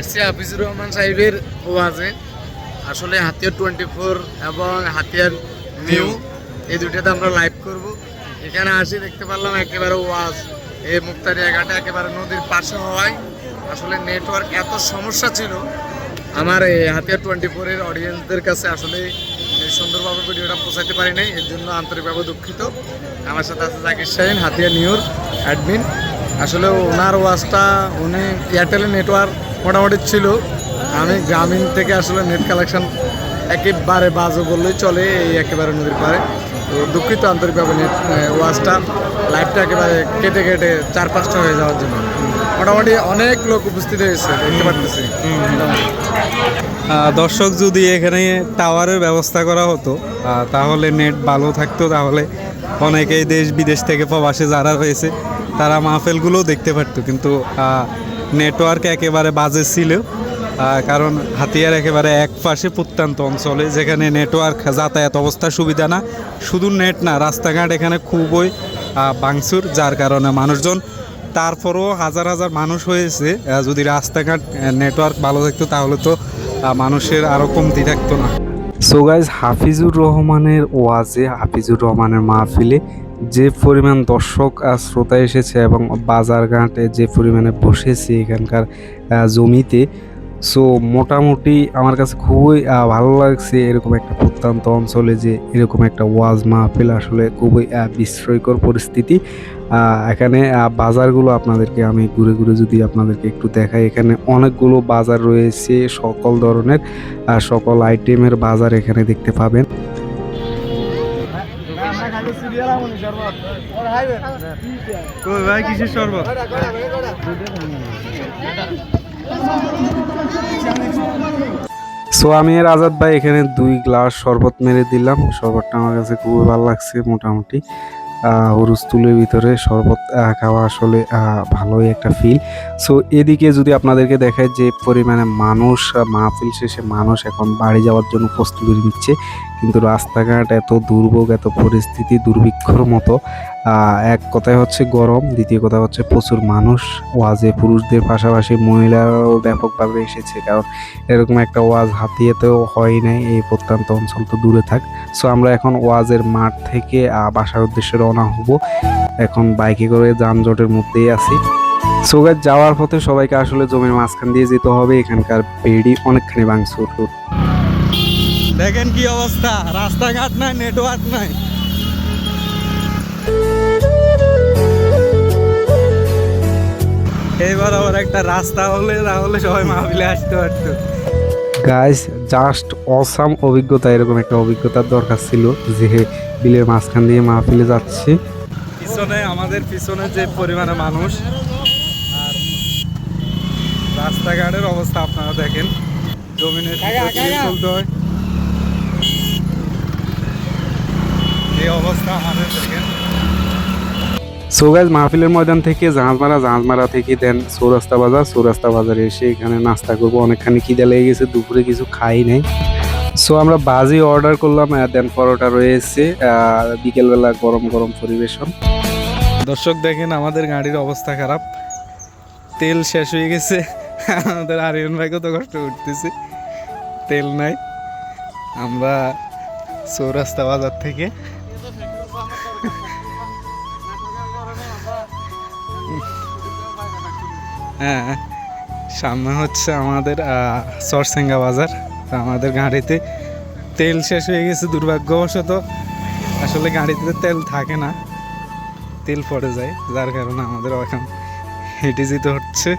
এসছি হাফিজুর রহমান সাহেবের ওয়াজে। আসলে হাতিয়ার টোয়েন্টি ফোর এবং হাতিয়ার নিউ এই দুইটাতে আমরা লাইভ করব। এখানে আসি দেখতে পারলাম একেবারে ওয়াজ। এই মুক্তারি এগাটা একেবারে নদীর পাশে হওয়ায় আসলে নেটওয়ার্ক এত সমস্যা ছিল। আমার এই হাতিয়ার টোয়েন্টি ফোরের অডিয়েন্সদের কাছে আসলে সুন্দরভাবে ভিডিওটা পৌঁছাতে পারি নাই। এর জন্য আন্তরিকভাবে দুঃখিত। আমার সাথে আছে জাকির শাহিন হাতিয়া নিউর অ্যাডমিন আসলে ওনার ওয়াজটা, উনি এয়ারটেলের নেটওয়ার্ক মোটামুটি ছিল। আমি গ্রামীণ থেকে আসলে নেট কালেকশন একেবারে বাজে বললেই চলে, এই একেবারে নদীর পারে তো দুঃখিত আন্তরিকভাবে নেট ওয়াজটা লাইভটা একেবারে কেটে কেটে চার পাঁচটা হয়ে যাওয়ার জন্য। মোটামুটি অনেক লোক উপস্থিত হয়েছে, দেখতে পারতেছি। দর্শক যদি এখানে টাওয়ারের ব্যবস্থা করা হতো তাহলে নেট ভালো থাকতো। তাহলে অনেকেই দেশ বিদেশ থেকে প্রবাসে যারা রয়েছে তারা মাহফিলগুলোও দেখতে পারতো। কিন্তু নেটওয়ার্ক একেবারে বাজে ছিল কারণ হাতিয়ার একেবারে এক পাশে প্রত্যন্ত অঞ্চলে, যেখানে নেটওয়ার্ক যাতায়াত অবস্থার সুবিধা না। শুধু নেট না, রাস্তাঘাট এখানে খুবই ভাঙচুর, যার কারণে মানুষজন, তারপরও হাজার হাজার মানুষ হয়েছে। যদি রাস্তাঘাট নেটওয়ার্ক ভালো থাকতো, তাহলে তো মানুষের আরও কমতি থাকতো না। সো গাইজ হাফিজুর রহমানের ওয়াজে, হাফিজুর রহমানের মাহফিলে যে পরিমাণ দর্শক আর শ্রোতা এসেছে এবং বাজারঘাটে যে পরিমাণে বসেছে এখানকার জমিতে সো মোটামুটি আমার কাছে খুবই ভালো লাগছে এরকম একটা প্রত্যন্ত অঞ্চলে যে এরকম একটা ওয়াজ মাহফিল আসলে খুবই বিস্ময়কর পরিস্থিতি। এখানে বাজারগুলো আপনাদেরকে আমি ঘুরে ঘুরে যদি আপনাদেরকে একটু দেখাই, এখানে অনেকগুলো বাজার রয়েছে সকল ধরনের সকল আইটেমের বাজার এখানে দেখতে পাবেন। ভাই কিসের শরবত সো আমি আর আজাদ ভাই এখানে দুই গ্লাস শরবত মেরে দিলাম। শরবতটা আমার কাছে খুবই ভালো লাগছে মোটামুটি। হুরুস্তুলের ভিতরে শরবত খাওয়া আসলে ভালোই একটা ফিল সো এদিকে যদি আপনাদেরকে দেখায় যে পরিমাণে মানুষ মাহফিল শেষে মানুষ এখন বাড়ি যাওয়ার জন্য প্রস্তুতি নিচ্ছে কিন্তু রাস্তাঘাট এত দুর্ভোগ, এত পরিস্থিতি, দুর্ভিক্ষর মতো। এক কথায় হচ্ছে গরম, দ্বিতীয় কথা হচ্ছে প্রচুর মানুষ, ওয়াজে পুরুষদের পাশাপাশি মহিলারাও ব্যাপকভাবে এসেছে, কারণ এরকম একটা ওয়াজ হাতিয়ে তো হয় নাই, এই প্রত্যন্ত অঞ্চল তো দূরে থাক। সো আমরা এখন ওয়াজের মাঠ থেকে বাসার উদ্দেশ্যে রওনা হব। এখন বাইকে করে যানজটের মধ্যেই আছি। সোগার যাওয়ার পথে সবাইকে আসলে জমির মাঝখান দিয়ে যেতে হবে, এখানকার বেড়ি অনেকখানি ভাঙচুর। দেখেন কি অবস্থা। রাস্তাঘাট নাই নেটওয়ার্ক নাই। এবার আবার একটা রাস্তা হলে তাহলে সবাই মাহফিলে আসতে পারতো। গাইস জাস্ট অসাম অভিজ্ঞতা এরকম একটা অভিজ্ঞতার দরকার ছিল যে বিলের মাঝখান দিয়ে মাহফিলে যাচ্ছি। পিছনে আমাদের পিছনে যে পরিমাণে মানুষ আর রাস্তাঘাটের অবস্থা আপনারা দেখেন। জমিনের ভিতর চলতে হয়। এই অবস্থা আমাদের দেখেন সো গাইজ মাহফিলের ময়দান থেকে জাহাজমারা জাহাজমারা থেকে দেন সৌরাস্তা বাজার। সৌরাস্তা বাজারে এসে এখানে নাস্তা করব। অনেকখানি খিদে লেগে গেছে দুপুরে কিছু খাই নাই। সো আমরা বাজি অর্ডার করলাম দেন পরোটা রয়েছে বিকেলবেলা গরম গরম পরিবেশন। দর্শক দেখেন আমাদের গাড়ির অবস্থা খারাপ। তেল শেষ হয়ে গেছে। আমাদের আরিয়ন ভাই কত কষ্ট উঠতেছে তেল নাই। আমরা সৌরাস্তা বাজার থেকে সামনে হচ্ছে আমাদের আহ, চরসেঙ্গা বাজার আমাদের গাড়িতে তেল শেষ হয়ে গেছে দুর্ভাগ্যবশত। আসলে গাড়িতে তেল থাকে না তেল পড়ে যায় যার কারণে আমাদের এখন হেঁটে যেতে হচ্ছে।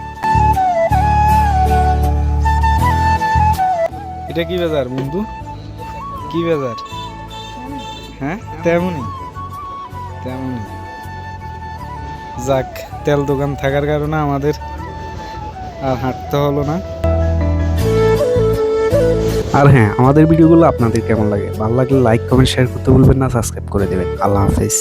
এটা কি বাজার বন্ধু? কি বাজার? হ্যাঁ তেমনই তেমনই। যাক তেল দোকান থাকার কারণে আমাদের আর হাঁটতে হলো না। আর হ্যাঁ আমাদের ভিডিওগুলো আপনাদের কেমন লাগে? ভালো লাগলে লাইক কমেন্ট শেয়ার করতে ভুলবেন না সাবস্ক্রাইব করে দেবেন। আল্লাহ হাফেজ।